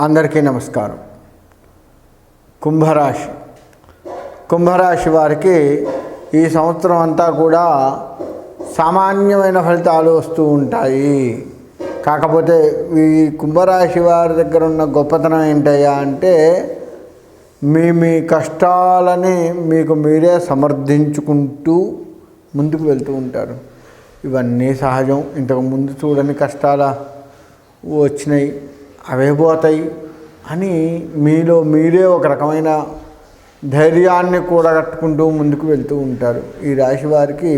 అందరికీ నమస్కారం. కుంభరాశి. కుంభరాశి వారికి ఈ సంవత్సరం అంతా కూడా సామాన్యమైన ఫలితాలు వస్తూ ఉంటాయి. కాకపోతే ఈ కుంభరాశి వారి దగ్గర ఉన్న గొప్పతనం ఏంటయ్యా అంటే మీ మీ కష్టాలని మీకు మీరే సమర్థించుకుంటూ ముందుకు వెళ్తూ ఉంటారు. ఇవన్నీ సహజం. ఇంతకు ముందు చూడని కష్టాల వచ్చినాయి. అవే పోతాయి అని మీలో మీరే ఒక రకమైన ధైర్యాన్ని కూడగట్టుకుంటూ ముందుకు వెళ్తూ ఉంటారు. ఈ రాశి వారికి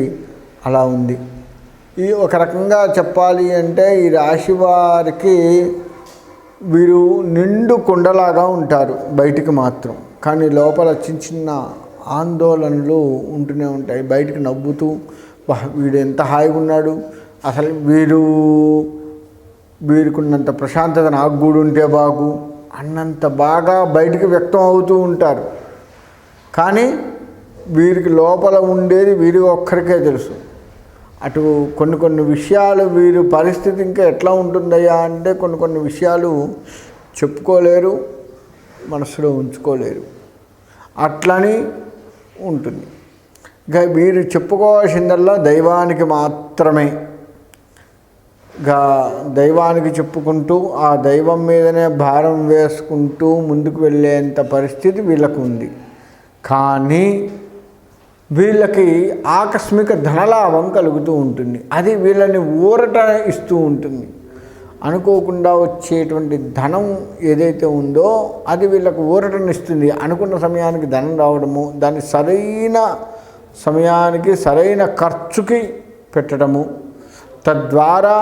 అలా ఉంది. ఈ ఒక రకంగా చెప్పాలి అంటే ఈ రాశి వారికి వీరు నిండు కుండలాగా ఉంటారు బయటికి మాత్రం. కానీ లోపల చిన్న చిన్న ఆందోళనలు ఉంటూనే ఉంటాయి. బయటికి నవ్వుతూ వీడు ఎంత హాయిగా ఉన్నాడు అసలు వీరు వీరికున్నంత ప్రశాంతత నాకు కూడా ఉంటే బాగు అన్నంత బాగా బయటికి వ్యక్తం అవుతూ ఉంటారు. కానీ వీరికి లోపల ఉండేది వీరి ఒక్కరికే తెలుసు. అటు కొన్ని కొన్ని విషయాలు వీరి పరిస్థితి ఇంకా ఎట్లా ఉంటుందయ్యా అంటే కొన్ని కొన్ని విషయాలు చెప్పుకోలేరు మనసులో ఉంచుకోలేరు. అట్లని ఉంటుంది. ఇక వీరు చెప్పుకోవాల్సిందల్లా దైవానికి మాత్రమే. గా దైవానికి చెప్పుకుంటూ ఆ దైవం మీదనే భారం వేసుకుంటూ ముందుకు వెళ్ళేంత పరిస్థితి వీళ్ళకు ఉంది కానీ వీళ్ళకి ఆకస్మిక ధనలాభం కలుగుతూ ఉంటుంది. అది వీళ్ళని ఊరట ఇస్తూ ఉంటుంది. అనుకోకుండా వచ్చేటువంటి ధనం ఏదైతే ఉందో అది వీళ్ళకు ఊరటనిస్తుంది. అనుకున్న సమయానికి ధనం రావడము దాన్ని సరైన సమయానికి సరైన ఖర్చుకి పెట్టడము తద్వారా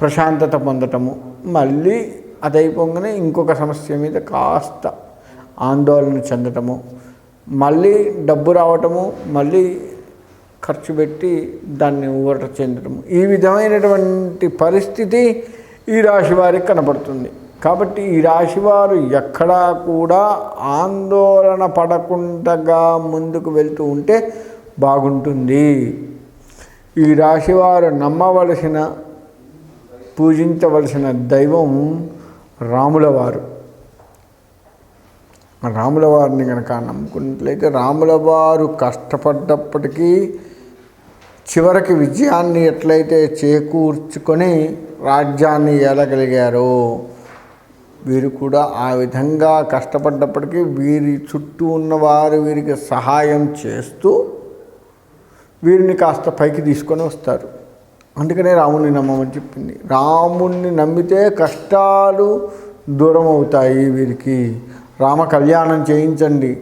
ప్రశాంతత పొందటము. మళ్ళీ అదైపోగానే ఇంకొక సమస్య మీద కాస్త ఆందోళన చెందటము. మళ్ళీ డబ్బు రావటము మళ్ళీ ఖర్చు పెట్టి దాన్ని ఊరట చెందటము. ఈ విధమైనటువంటి పరిస్థితి ఈ రాశి వారికి కనపడుతుంది కాబట్టి ఈ రాశివారు ఎక్కడా కూడా ఆందోళన పడకుండా ముందుకు వెళ్తూ ఉంటే బాగుంటుంది. ఈ రాశివారు నమ్మవలసిన పూజించవలసిన దైవం రాములవారు. రాములవారిని రాముల వారిని కనుక నమ్ముకున్నట్లయితే రాముల వారు కష్టపడ్డప్పటికీ చివరికి విజయాన్ని ఎట్లయితే చేకూర్చుకొని రాజ్యాన్ని ఏలగలిగారో వీరు కూడా ఆ విధంగా కష్టపడ్డప్పటికీ వీరి చుట్టూ ఉన్నవారు వీరికి సహాయం చేస్తూ వీరిని కాస్త పైకి తీసుకొని వస్తారు. అందుకనే రాముణ్ణి నమ్మమని చెప్పింది. రాముణ్ణి నమ్మితే కష్టాలు దూరం అవుతాయి వీరికి. రామ కళ్యాణం చేయించండి.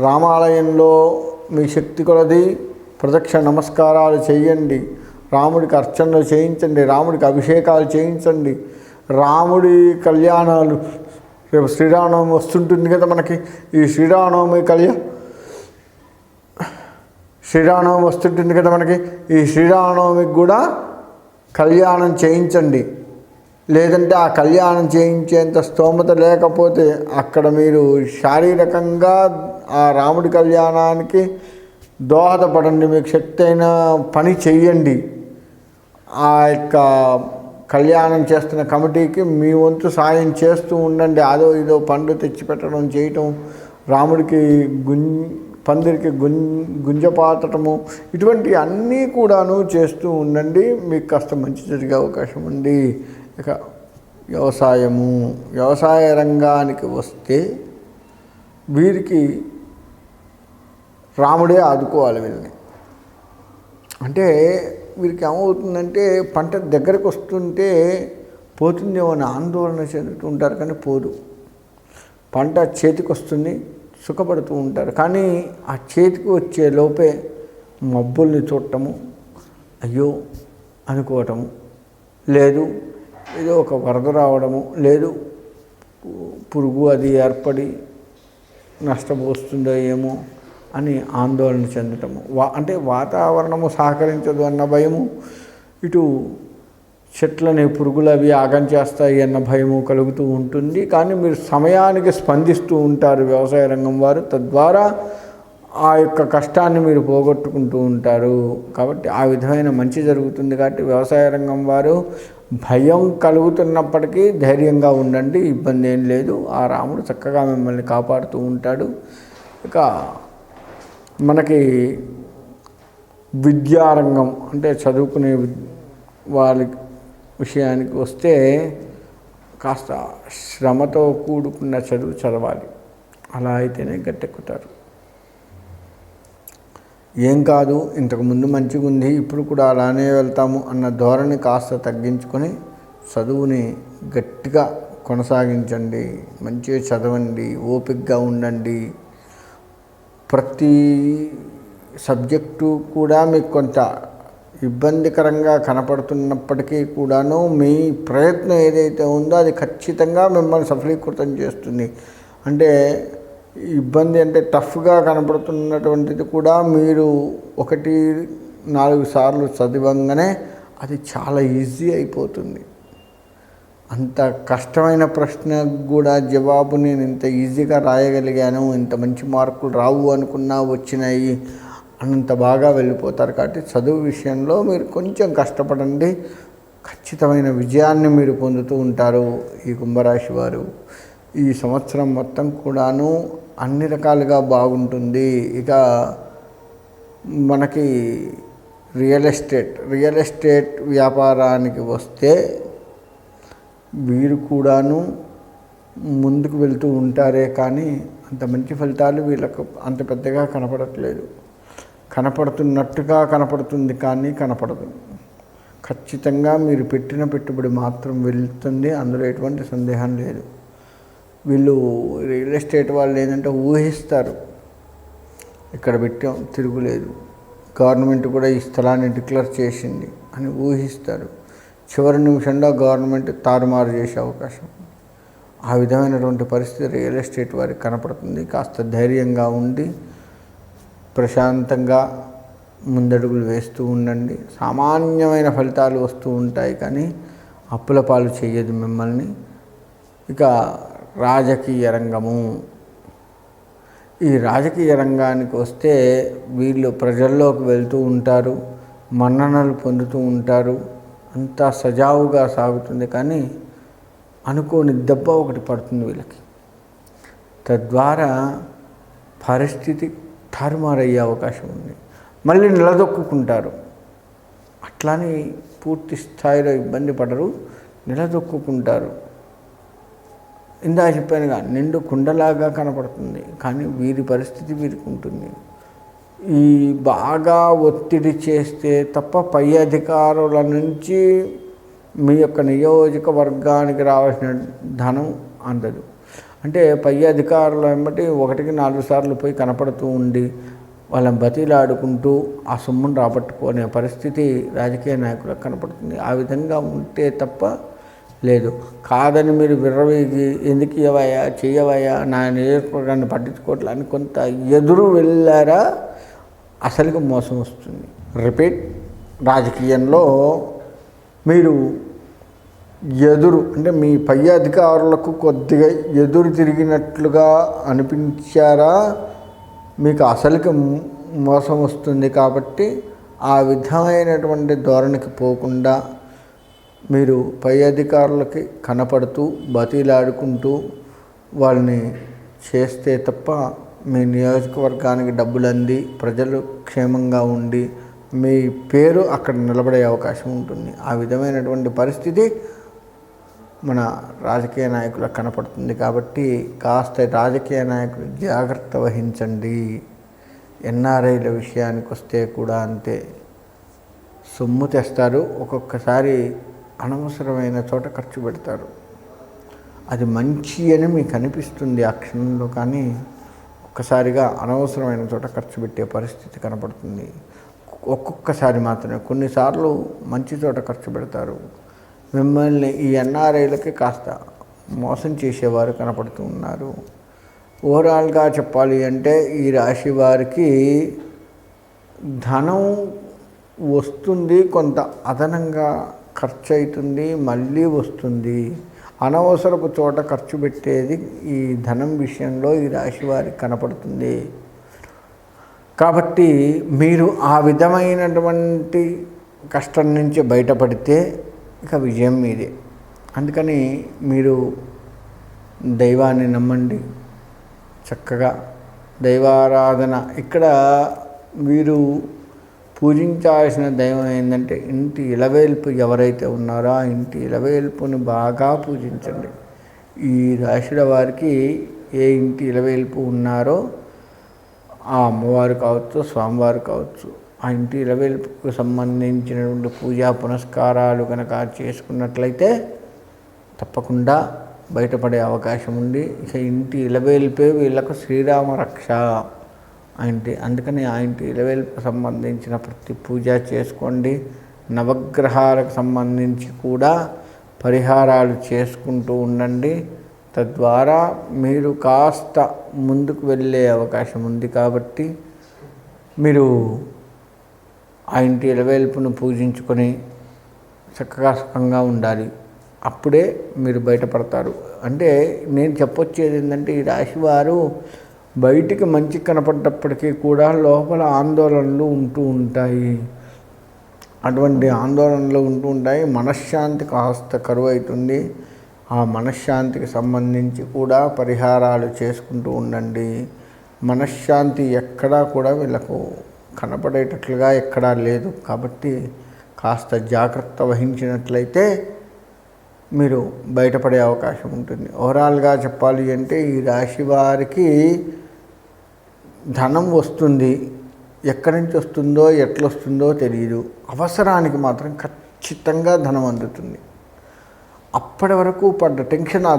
రామాలయంలో మీ శక్తి కొలది ప్రదక్షిణ నమస్కారాలు చేయండి. రాముడికి అర్చనలు చేయించండి. రాముడికి అభిషేకాలు చేయించండి. రాముడి కళ్యాణాలు రేపు శ్రీరామనవమి వస్తుంటుంది కదా మనకి. ఈ శ్రీరామనవమి కళ్యాణం శ్రీరామనవమి వస్తుంటుంది కదా మనకి. ఈ శ్రీరామనవమికి కూడా కళ్యాణం చేయించండి. లేదంటే ఆ కళ్యాణం చేయించేంత స్తోమత లేకపోతే అక్కడ మీరు శారీరకంగా ఆ రాముడి కళ్యాణానికి దోహదపడండి. మీకు శక్తి అయిన పని చెయ్యండి ఆ యొక్క కళ్యాణం చేస్తున్న కమిటీకి మీ వంతు సాయం చేస్తూ ఉండండి. అదో ఇదో పండు తెచ్చిపెట్టడం చేయటం రాముడికి గుం పందిరికి గుం గుంజపాతటము ఇటువంటి అన్నీ కూడాను చేస్తూ ఉండండి. మీకు కాస్త మంచి జరిగే అవకాశం ఉంది. ఇక వ్యవసాయము వ్యవసాయ రంగానికి వస్తే వీరికి రాముడే ఆదుకోవాలి వీళ్ళని. అంటే వీరికి ఏమవుతుందంటే పంట దగ్గరకు వస్తుంటే పోతుందేమో అని ఆందోళన చెందుతూ ఉంటారు కానీ పోదు. పంట చేతికి వస్తుంది సుఖపడుతూ ఉంటారు. కానీ ఆ చేతికి వచ్చే లోపే మబ్బుల్ని చూడటము అయ్యో! అనుకోవటము లేదు ఏదో ఒక వరద రావడము లేదు పురుగు అది ఏర్పడి నష్టపోస్తుందో ఏమో అని ఆందోళన చెందటము. వా అంటే వాతావరణము సహకరించదు అన్న భయము ఇటు చెట్లని పురుగులు అవి ఆగం చేస్తాయి అన్న భయము కలుగుతూ ఉంటుంది. కానీ మీరు సమయానికి స్పందిస్తూ ఉంటారు వ్యవసాయ రంగం వారు. తద్వారా ఆ యొక్క కష్టాన్ని మీరు పోగొట్టుకుంటూ ఉంటారు. కాబట్టి ఆ విధమైన మంచి జరుగుతుంది కాబట్టి వ్యవసాయ రంగం వారు భయం కలుగుతున్నప్పటికీ ధైర్యంగా ఉండండి ఇబ్బంది ఏం లేదు. ఆ రాముడు చక్కగా మిమ్మల్ని కాపాడుతూ ఉంటాడు. ఇక మనకి విద్యారంగం అంటే చదువుకునే వాళ్ళకి విషయానికి వస్తే కాస్త శ్రమతో కూడుకున్న చదువు చదవాలి. అలా అయితేనే గట్టెక్కుతారు. ఏం కాదు ఇంతకుముందు మంచిగా ఉంది ఇప్పుడు కూడా అలానే వెళ్తాము అన్న ధోరణి కాస్త తగ్గించుకొని చదువుని గట్టిగా కొనసాగించండి మంచిగా చదవండి ఓపికగా ఉండండి. ప్రతి సబ్జెక్టు కూడా మీకు కొంత ఇబ్బందికరంగా కనపడుతున్నప్పటికీ కూడాను మీ ప్రయత్నం ఏదైతే ఉందో అది ఖచ్చితంగా మిమ్మల్ని సఫలీకృతం చేస్తుంది. అంటే ఇబ్బంది అంటే టఫ్గా కనపడుతున్నటువంటిది కూడా మీరు ఒకటి నాలుగు సార్లు చదివంగానే అది చాలా ఈజీ అయిపోతుంది. అంత కష్టమైన ప్రశ్నకు కూడా జవాబు నేను ఇంత ఈజీగా రాయగలిగాను ఇంత మంచి మార్కులు రావు అనుకున్నా వచ్చినాయి. అంత బాగా వెళ్ళిపోతారు కాబట్టి చదువు విషయంలో మీరు కొంచెం కష్టపడండి. ఖచ్చితమైన విజయాన్ని మీరు పొందుతూ ఉంటారు ఈ కుంభరాశి వారు. ఈ సంవత్సరం మొత్తం కూడాను అన్ని రకాలుగా బాగుంటుంది. ఇక మనకి రియల్ ఎస్టేట్ రియల్ ఎస్టేట్ వ్యాపారానికి వస్తే వీరు కూడాను ముందుకు వెళ్తూ ఉంటారే కానీ అంత మంచి ఫలితాలు వీళ్ళకు అంత పెద్దగా కనపడట్లేదు. కనపడుతున్నట్టుగా కనపడుతుంది కానీ కనపడదు. ఖచ్చితంగా మీరు పెట్టిన పెట్టుబడి మాత్రం వెళ్తుంది అందులో ఎటువంటి సందేహం లేదు. వీళ్ళు రియల్ ఎస్టేట్ వాళ్ళు ఏంటంటే ఊహిస్తారు ఇక్కడ పెట్టాం తిరుగులేదు. గవర్నమెంట్ కూడా ఈ స్థలాన్ని డిక్లేర్ చేసింది అని ఊహిస్తారు. చివరి నిమిషంలో గవర్నమెంట్ తారుమారు చేసే అవకాశం. ఆ విధమైనటువంటి పరిస్థితి రియల్ ఎస్టేట్ వారికి కనపడుతుంది. కాస్త ధైర్యంగా ఉండి ప్రశాంతంగా ముందడుగులు వేస్తూ ఉండండి. సామాన్యమైన ఫలితాలు వస్తూ ఉంటాయి కానీ అప్పుల పాలు చేయదు మిమ్మల్ని. ఇక రాజకీయ రంగము. ఈ రాజకీయ రంగానికి వస్తే వీళ్ళు ప్రజల్లోకి వెళ్తూ ఉంటారు మన్ననలు పొందుతూ ఉంటారు. అంతా సజావుగా సాగుతుంది కానీ అనుకోని దెబ్బ ఒకటి పడుతుంది వీళ్ళకి. తద్వారా పరిస్థితి తారుమారయ్యే అవకాశం ఉంది. మళ్ళీ నిలదొక్కుంటారు అట్లానే పూర్తి స్థాయిలో ఇబ్బంది పడరు నిలదొక్కుంటారు ఇందా చెప్పానుగా నిండు కుండలాగా కనపడుతుంది కానీ వీరి పరిస్థితి వీరికి ఉంటుంది ఈ బాగా ఒత్తిడి చేస్తే తప్ప పై అధికారుల నుంచి మీ యొక్క నియోజకవర్గానికి రావాల్సిన ధనం అందదు. అంటే పై అధికారులు ఏమిటి ఒకటికి నాలుగు సార్లు పోయి కనపడుతూ ఉండి వాళ్ళని బతిలాడుకుంటూ ఆ సొమ్మును రాబట్టుకునే పరిస్థితి రాజకీయ నాయకులకు కనపడుతుంది. ఆ విధంగా ఉంటే తప్ప లేదు. కాదని మీరు విర్రవీగి ఎందుకు ఇవ్వయా చేయవయా నా నియోజకవర్గాన్ని పట్టించుకోవట్లే అని కొంత ఎదురు వెళ్ళారా అసలుగా మోసం వస్తుంది. రిపీట్ రాజకీయంలో మీరు ఎదురు అంటే మీ పై అధికారులకు కొద్దిగా ఎదురు తిరిగినట్లుగా అనిపించారా? మీకు అసలుకి మోసం వస్తుంది కాబట్టి ఆ విధమైనటువంటి ధోరణికి పోకుండా మీరు పై అధికారులకి కనపడుతూ బతిలాడుకుంటూ వాళ్ళని చేస్తే తప్ప మీ నియోజకవర్గానికి డబ్బులు అంది ప్రజలు క్షేమంగా ఉండి మీ పేరు అక్కడ నిలబడే అవకాశం ఉంటుంది. ఆ విధమైనటువంటి పరిస్థితి మన రాజకీయ నాయకులకు కనపడుతుంది కాబట్టి కాస్త రాజకీయ నాయకులు జాగ్రత్త వహించండి. ఎన్ఆర్ఐల విషయానికి వస్తే కూడా అంతే. సొమ్ము తెస్తారు ఒక్కొక్కసారి అనవసరమైన చోట ఖర్చు పెడతారు. అది మంచి అని మీకు అనిపిస్తుంది ఆ క్షణంలో కానీ ఒక్కసారిగా అనవసరమైన చోట ఖర్చు పెట్టే పరిస్థితి కనపడుతుంది. ఒక్కొక్కసారి మాత్రమే. కొన్నిసార్లు మంచి చోట ఖర్చు పెడతారు. మిమ్మల్ని ఈ ఎన్ఆర్ఐలకి కాస్త మోసం చేసేవారు కనపడుతూ ఉన్నారు ఓవరాల్గా చెప్పాలి అంటే ఈ రాశి వారికి ధనం వస్తుంది కొంత అదనంగా ఖర్చు అవుతుంది మళ్ళీ వస్తుంది. అనవసరపు చోట ఖర్చు పెట్టేది ఈ ధనం విషయంలో ఈ రాశి వారికి కనపడుతుంది. కాబట్టి మీరు ఆ విధమైనటువంటి కష్టం నుంచి బయటపడితే ఇక విజయం మీదే. అందుకని మీరు దైవాన్ని నమ్మండి. చక్కగా దైవారాధన. ఇక్కడ వీరు పూజించాల్సిన దైవం ఏంటంటే ఇంటి ఇలవేల్పు ఎవరైతే ఉన్నారో ఆ ఇంటి ఇలవేల్పుని బాగా పూజించండి. ఈ రాశుల వారికి ఏ ఇంటి ఇలవేల్పు ఉన్నారో ఆ అమ్మవారు కావచ్చు స్వామివారు కావచ్చు ఆ ఇంటి ఇలవేల్పుకు సంబంధించినటువంటి పూజా పునస్కారాలు కనుక చేసుకున్నట్లయితే తప్పకుండా బయటపడే అవకాశం ఉంది. ఇక ఇంటి ఇలవేల్పే వీళ్ళకు శ్రీరామ రక్ష. ఆయంటి ఇంటి అందుకని ఆ ఇంటి ఇలవేల్పు సంబంధించిన ప్రతి పూజ చేసుకోండి. నవగ్రహాలకు సంబంధించి కూడా పరిహారాలు చేసుకుంటూ ఉండండి. తద్వారా మీరు కాస్త ముందుకు వెళ్ళే అవకాశం ఉంది కాబట్టి మీరు ఆ ఇంటి ఇలవేల్పును పూజించుకొని చక్కగా సుఖంగా ఉండాలి. అప్పుడే మీరు బయటపడతారు. అంటే నేను చెప్పొచ్చేది ఏంటంటే ఈ రాశి వారు బయటికి మంచి కనపడ్డప్పటికీ కూడా లోపల ఆందోళనలు ఉంటూ ఉంటాయి. అటువంటి ఆందోళనలు ఉంటూ ఉంటాయి. మనశ్శాంతి కాస్త కరువు అవుతుంది ఆ మనశ్శాంతికి సంబంధించి కూడా పరిహారాలు చేసుకుంటూ ఉండండి. మనశ్శాంతి ఎక్కడా కూడా వీళ్ళకు కనపడేటట్లుగా ఎక్కడా లేదు. కాబట్టి కాస్త జాగ్రత్త వహించినట్లయితే మీరు బయటపడే అవకాశం ఉంటుంది. ఓవరాల్గా చెప్పాలి అంటే ఈ రాశి వారికి ధనం వస్తుంది. ఎక్కడి నుంచి వస్తుందో ఎట్లొస్తుందో తెలియదు అవసరానికి మాత్రం ఖచ్చితంగా ధనం అందుతుంది. అప్పటి వరకు పడ్డ టెన్షన్ ఆ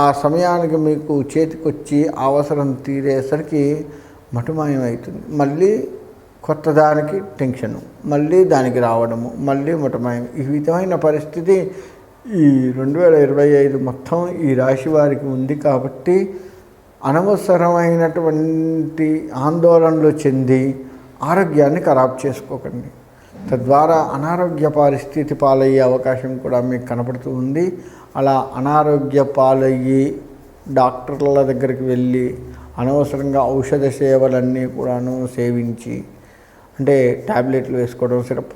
ఆ సమయానికి మీకు చేతికొచ్చి అవసరం తీరేసరికి మటుమాయం అవుతుంది మళ్ళీ కొత్త దానికి టెన్షను మళ్ళీ దానికి రావడము మళ్ళీ మటుమాయం ఈ విధమైన పరిస్థితి ఈ రెండు వేల ఇరవై ఐదు మొత్తం ఈ రాశి వారికి ఉంది కాబట్టి అనవసరమైనటువంటి ఆందోళనలు చెంది ఆరోగ్యాన్ని ఖరాబ్ చేసుకోకండి. తద్వారా అనారోగ్య పరిస్థితి పాలయ్యే అవకాశం కూడా మీకు కనపడుతూ ఉంది. అలా అనారోగ్య పాలయ్యి డాక్టర్ల దగ్గరికి వెళ్ళి అనవసరంగా ఔషధ సేవలన్నీ కూడాను సేవించి అంటే ట్యాబ్లెట్లు వేసుకోవడం సిరప్